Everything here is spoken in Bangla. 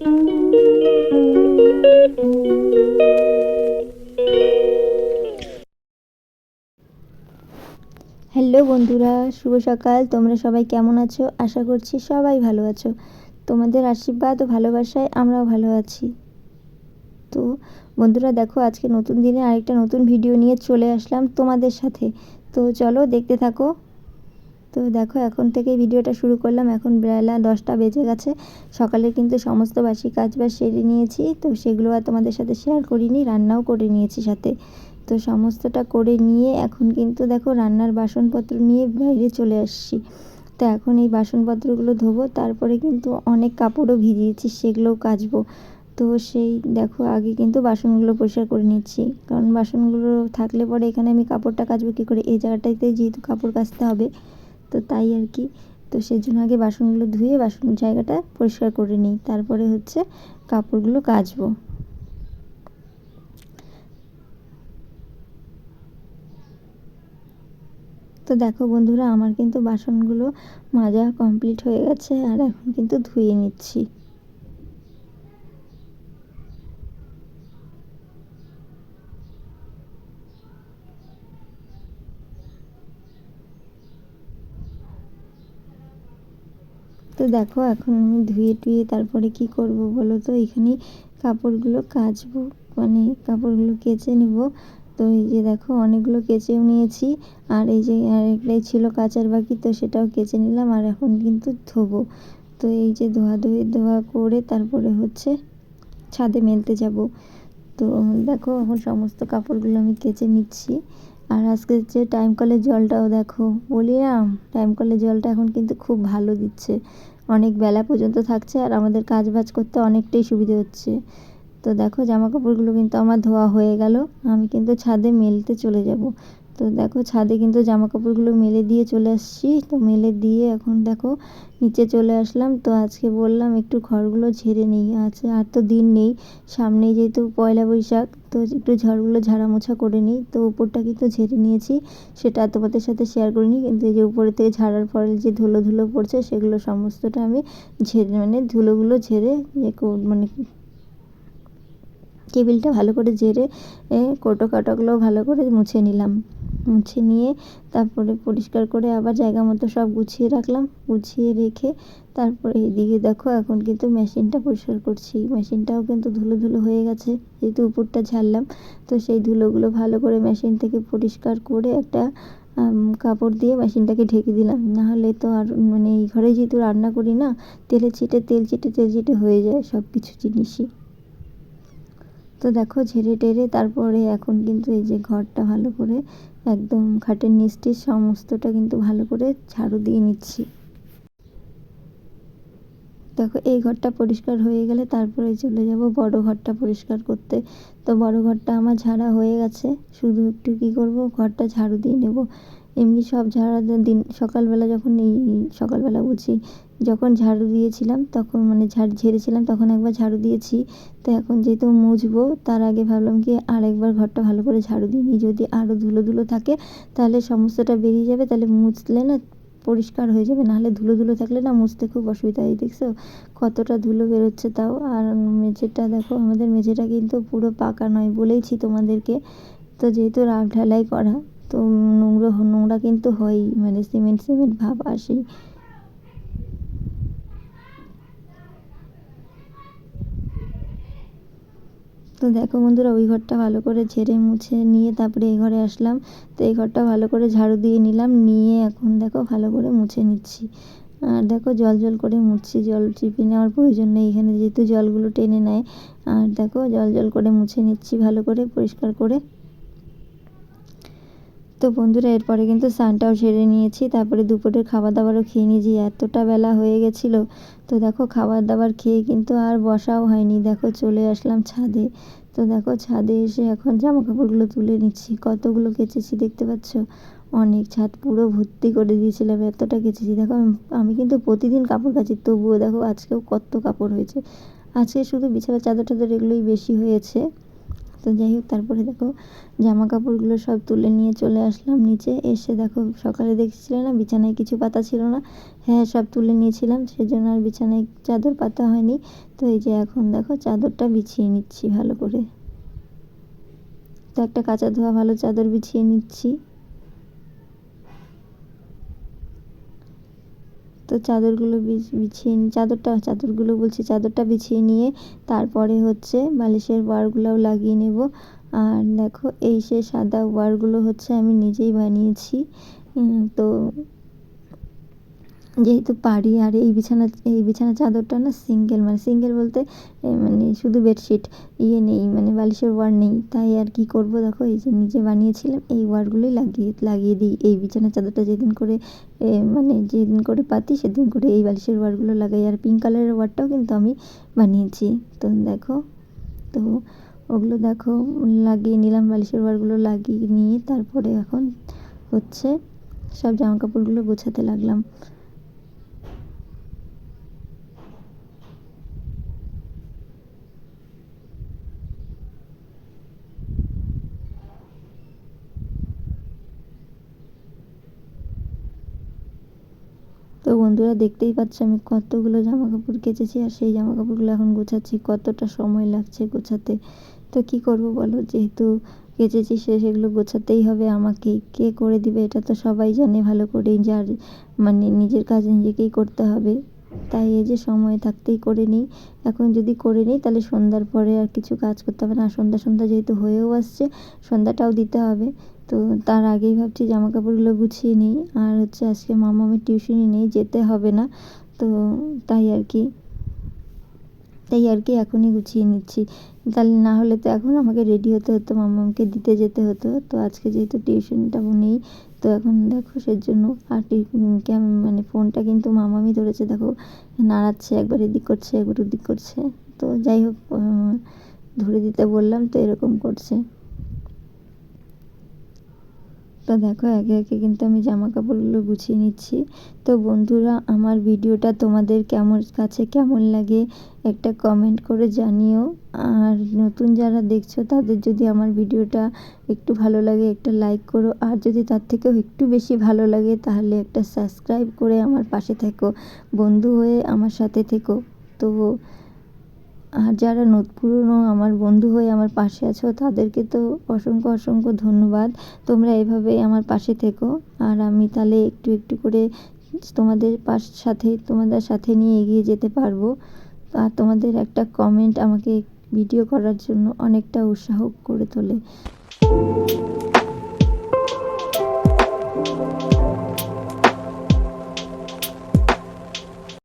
হ্যালো বন্ধুরা, শুভ সকাল। তোমরা সবাই কেমন আছো? আশা করছি সবাই ভালো আছো। তোমাদের আশীর্বাদ ও ভালোবাসায় আমরাও ভালো আছি। তো বন্ধুরা, দেখো, আজকে নতুন দিনে আরেকটা নতুন ভিডিও নিয়ে চলে আসলাম তোমাদের সাথে। তো চলো দেখতে থাকো। তো দেখো, এখন থেকে ভিডিওটা শুরু করলাম। এখন বেলা দশটা বেজে গেছে। সকালে কিন্তু সমস্ত বাসি কাজ বাজ সেরে নিয়েছি। তো সেগুলো আর তোমাদের সাথে শেয়ার করিনি, রান্নাও করে নিয়েছি সাথে। তো সমস্তটা করে নিয়ে এখন কিন্তু দেখো, রান্নার বাসনপত্র নিয়ে বাইরে চলে আসছি। তো এখন এই বাসনপত্রগুলো ধোবো, তারপরে কিন্তু অনেক কাপড়ও ভিজিয়েছি, সেগুলোও কাচবো। তো সেই দেখো, আগে কিন্তু বাসনগুলো পরিষ্কার করে নিচ্ছি। কারণ বাসনগুলো থাকলে পরে এখানে আমি কাপড়টা কাচবো কী করে? এই জায়গাটাতে যেহেতু কাপড় কাচতে হবে। তো তাই আর কি। তো সেই জন্য আগে বাসনগুলো ধুয়ে বাসন জায়গাটা পরিষ্কার করে নিই। তারপরে হচ্ছে কাপড়গুলো কাচবো। তো দেখো বন্ধুরা, আমার কিন্তু বাসনগুলো মাজা কমপ্লিট হয়ে গেছে আর এখন কিন্তু ধুয়ে নিচ্ছি। তো দেখো, এখন আমি ধুয়ে টুয়ে তারপরে কি করব বলো তো? এখানে কাপড়গুলো কাচবো মানে কাপড়গুলো কেচে নিব। তো এই যে দেখো, অনেকগুলো কেচেও নিয়েছি। আর এই যে আরেকটাই ছিল কাচার বাকি, তো সেটাও কেচে নিলাম। আর এখন কিন্তু ধোবো। তো এই যে ধোয়া ধুয়ে, ধোয়া করে তারপরে হচ্ছে ছাদে মেলতে যাব। তো দেখো, এখন সমস্ত কাপড়গুলো আমি কেচে নিচ্ছি। আর আজকে যে টাইম কলের জলটাও দেখো বলি না টাইম কলের জলটা এখন কিন্তু খুব ভালো দিচ্ছে। অনেক বেলা পর্যন্ত থাকছে আর আমাদের কাজ বাজ করতে অনেকটাই সুবিধে হচ্ছে। তো দেখো জামা কাপড়গুলো কিন্তু আমার ধোয়া হয়ে গেল, আমি কিন্তু ছাদে মেলতে চলে যাব। তো দেখো ছাদে কিন্তু জামা কাপড়গুলো মেলে দিয়ে চলে আসছি। তো মেলে দিয়ে এখন দেখো নিচে চলে আসলাম। তো আজকে বললাম একটু ঘরগুলো ঝেড়ে নিই। আজকে আর তো দিন নেই। সামনে যেহেতু পয়লা বৈশাখ, তো একটু ঝড়গুলো ঝাড়া মোছা করে নিই। তো উপরটা কিন্তু ঝেড়ে নিয়েছি। সেটা তোমাদের সাথে শেয়ার করিনি। কিন্তু এই যে উপরে থেকে ঝাড়ার পরে যে ধুলো ধুলো পড়ছে, সেগুলো সমস্তটা আমি ঝেড়ে মানে ধুলোগুলো ঝেড়ে মানে টেবিলটা ভালো করে ঝেড়ে কোটো কাটাগুলো ভালো করে মুছে নিলাম। মুছে নিয়ে তারপরে পরিষ্কার করে আবার জায়গা মতো সব গুছিয়ে রাখলাম। গুছিয়ে রেখে তারপরে এদিকে দেখো এখন কিন্তু মেশিনটা পরিষ্কার করছি। মেশিনটাও কিন্তু ধুলো ধুলো হয়ে গেছে। যেহেতু উপরটা ঝাড়লাম, তো সেই ধুলোগুলো ভালো করে মেশিন থেকে পরিষ্কার করে একটা কাপড় দিয়ে মেশিনটাকে ঢেকে দিলাম। নাহলে তো আর মানে এই ঘরে যেহেতু রান্না করি না, তেলে ছিটে তেল ছিটে তেল ছিটে হয়ে যায় সব কিছু জিনিসই। তো দেখো ঝেড়ে টেরে তারপরে এখন কিন্তু এই যে ঘরটা ভালো করে একদম খাটের নিচটি সমস্তটা কিন্তু ভালো করে ঝাড়ু দিয়ে নিচ্ছি। দেখো এই ঘরটা পরিষ্কার হয়ে গেলে তারপরে চলে যাব বড় ঘরটা পরিষ্কার করতে। তো বড় ঘরটা আমার ঝাড়া হয়ে গেছে, শুধু একটু কী করব, ঘরটা ঝাড়ু দিয়ে নেব। এমনি সব ঝাড়া দিন, সকালবেলা যখন এই সকালবেলা বলছি, যখন ঝাড়ু দিয়েছিলাম, তখন মানে ঝাড়, ঝেড়েছিলাম, তখন একবার ঝাড়ু দিয়েছি। তো এখন যেহেতু মুছবো, তার আগে ভাবলাম কি আরেকবার ঘরটা ভালো করে ঝাড়ু দিই যদি আরও ধুলো ধুলো থাকে, তাহলে সমস্যাটা বেরিয়ে যাবে, তাহলে মুছলে না পরিষ্কার হয়ে যাবে। নাহলে ধুলো ধুলো থাকলে না মুছতে খুব অসুবিধা হয়, দেখছ? কতটা ধুলো বেরোচ্ছে তাও। আর মেঝেটা দেখো, আমাদের মেঝেটা কিন্তু পুরো পাকা নয় বলেইছি তোমাদেরকে। তো যেহেতু রাফ ঢালাই করা তো নোংরা নোংরা কিন্তু হয়ই মানে সিমেন্ট সিমেন্ট ভাব আসেই। তো দেখো বন্ধুরা, ওই ঘরটা ভালো করে ঝেড়ে মুছে নিয়ে তারপরে এই ঘরে আসলাম। তো এই ঘরটা ভালো করে ঝাড়ু দিয়ে নিলাম, নিয়ে এখন দেখো ভালো করে মুছে নিচ্ছি। আর দেখো জল জল করে মুছছি, জল চিপে নেওয়ার প্রয়োজন নেই, এখানে যেহেতু জলগুলো টেনে নেয়। আর দেখো জল জল করে মুছে নিচ্ছি ভালো করে, পরিষ্কার করে। তো বন্ধুরা, এরপরে কিন্তু স্নানটাও সেরে নিয়েছি। তারপরে দুপুরের খাবার দাবারও খেয়ে নিয়েছি এতটা বেলা হয়ে গেছিল। তো দেখো খাবার দাবার খেয়ে কিন্তু আর বসাও হয়নি। দেখো, চলে আসলাম ছাদে। তো দেখো, ছাদে এসে এখন জামা কাপড়গুলো তুলে নিচ্ছি। কতগুলো কেচেছি দেখতে পাচ্ছ? অনেক ছাদ পুরো ভর্তি করে দিয়েছিলাম, এতটা কেচেছি। দেখো, আমি কিন্তু প্রতিদিন কাপড় কাচি, তবুও দেখো, আজকেও কত কাপড় হয়েছে। আজকে শুধু বিছানার চাদর টাদর এগুলোই বেশি হয়েছে। তো যাই হোক, তারপরে দেখো জামা কাপড়গুলো সব তুলে নিয়ে চলে আসলাম নিচে। এসে দেখো সকালে দেখছিলে না, বিছানায় কিছু পাতা ছিল না? হ্যাঁ সব তুলে নিয়েছিলাম, সেজন্য আর বিছানায় চাদর পাতা হয়নি। তো এই যে এখন দেখো চাদরটা বিছিয়ে নিচ্ছি ভালো করে। তো একটা কাঁচা ধোয়া ভালো চাদর বিছিয়ে নিচ্ছি। তো চাদরগুলো বিছিয়ে চাদরটা, চাদরগুলো বলছি চাদরটা বিছিয়ে নিয়ে তারপরে হচ্ছে বালিশের ওয়ারগুলোও লাগিয়ে নেব। আর দেখো এই সে সাদা ওয়ারগুলো হচ্ছে আমি নিজেই বানিয়েছি। তো যেহেতু পারি আর এই বিছানা এই বিছানা চাদরটা না সিঙ্গেল মানে সিঙ্গেল বলতে মানে শুধু বেডশিট ইয়ে নেই মানে বালিশের ওয়ার নেই, তাই আর কি করব দেখো, এই যে নিজে বানিয়েছিলাম, এই ওয়ারগুলোই লাগিয়ে লাগিয়ে দিই, এই বিছানা চাদরটা যেদিন করে মানে যেদিন করে পাতি সেদিন করে এই বালিশের ওয়ারগুলো লাগাই, আর পিঙ্ক কালারের ওয়ারটাও কিন্তু আমি বানিয়েছি, তো দেখো, তো ওগুলো দেখো, লাগিয়ে নিলাম, বালিশের ওয়ারগুলো লাগিয়ে নিয়ে তারপরে এখন হচ্ছে সব জামা কাপড়গুলো গোছাতে লাগলাম তো বন্ধুরা দেখতেই পাচ্ছ আমি কতগুলো জামা কাপড় কেচেছি আর সেই জামা কাপড়গুলো এখন গোছাচ্ছি, কতটা সময় লাগছে গোছাতে। তো কি করব বলো? যেহেতু কেচেছি সে সেগুলো গোছাতেই হবে আমাকেই কে করে দিবে এটা তো সবাই জানে ভালো করেই, যার মানে নিজের কাজ নিজেকেই করতে হবে। তাই এই যে সময় থাকতেই করে নিই। এখন যদি করে নিই তাহলে সন্ধ্যার পরে আর কিছু কাজ করতে হবে না। সন্ধ্যা সন্ধ্যা যেহেতু হয়েও আসছে, সন্ধ্যাটাও দিতে হবে। তো তার আগেই ভাবছি জামা কাপড়গুলো গুছিয়ে নিই। আর হচ্ছে আজকে মামামের টিউশনই নেই যেতে হবে না। তো তাই আর কি, তাই আর কি এখনই গুছিয়ে নিচ্ছি। তাহলে না হলে তো এখন আমাকে রেডি হতে হতো মামামকে দিতে যেতে হতো। তো আজকে যেহেতু টিউশনটা নেই, তো এখন দেখো সেজন্য আর মানে ফোনটা কিন্তু মামামি ধরেছে। দেখো নাড়াচ্ছে, একবার এদিক করছে, একবার ওদিক করছে। তো যাই হোক ধরে দিতে বললাম তো এরকম করছে। তো দেখো, একে একে কিন্তু আমি জামা কাপড়গুলো গুছিয়ে নিচ্ছি। তো বন্ধুরা, আমার ভিডিওটা তোমাদের কেমন, কাছে কেমন লাগে একটা কমেন্ট করে জানিও। আর নতুন যারা দেখছ, তাদের যদি আমার ভিডিওটা একটু ভালো লাগে, একটা লাইক করো। আর যদি তার থেকেও একটু বেশি ভালো লাগে, তাহলে একটা সাবস্ক্রাইব করে আমার পাশে থেকো। বন্ধু হয়ে আমার সাথে থেকো। তো আর যারা পুরনো আমার বন্ধু হয়ে আমার পাশে আছো, তাদেরকে তো অসংখ্য অসংখ্য ধন্যবাদ। তোমরা এভাবেই আমার পাশে থেকো। আর আমি তাহলে একটু একটু করে তোমাদের পাশ সাথে, তোমাদের সাথে নিয়ে এগিয়ে যেতে পারব। আর তোমাদের একটা কমেন্ট আমাকে ভিডিও করার জন্য অনেকটা উৎসাহ করে তোলে।